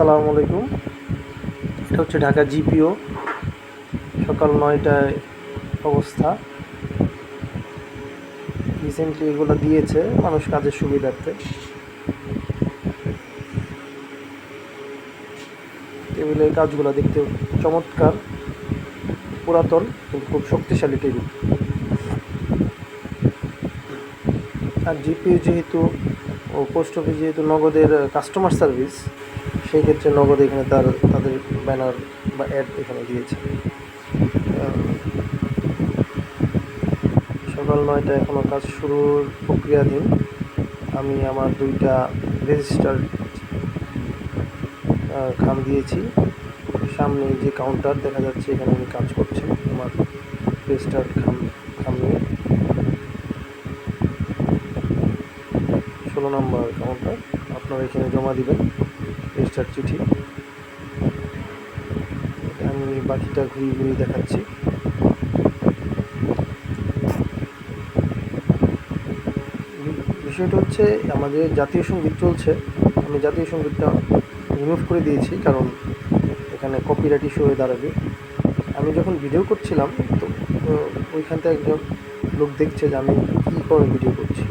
আসসালামু আলাইকুম। এটা হচ্ছে ঢাকা জিপিও, সকাল নয়টায় অবস্থা। রিসেন্টলি এগুলো দিয়েছে মানুষ কাজের সুবিধার্থে। টেবিলের কাজগুলো দেখতে চমৎকার, পুরাতন কিন্তু খুব শক্তিশালী টেবিল আর জিপিও যেহেতু, ও পোস্ট অফিস যেহেতু নগদের কাস্টমার সার্ভিস সেই ক্ষেত্রে নগদ এখানে তার, তাদের ব্যানার বা অ্যাড এখানে দিয়েছে। সকাল নয়টা এখনও কাজ শুরুর প্রক্রিয়াধীন। আমি আমার দুইটা রেজিস্টার খাম দিয়েছি। সামনে যে কাউন্টার দেখা যাচ্ছে, এখানে আমি কাজ করছি আমার রেজিস্টার খাম খাম নিয়ে। ষোলো নম্বর কাউন্টার আপনারা এখানে জমা দিবেন। রেজিস্টার চিঠি আমি বাকিটা ঘুরিয়ে ঘুরিয়ে দেখাচ্ছি। বিষয়টা হচ্ছে, আমাদের জাতীয় সংগীত চলছে। আমি জাতীয় সঙ্গীতটা রিমুভ করে দিয়েছি, কারণ এখানে কপিরাইট ইস্যু হয়ে দাঁড়াবে। আমি যখন ভিডিও করছিলাম, তো ওইখানটা একজন লোক দেখছে যে আমি কী করে ভিডিও করছি।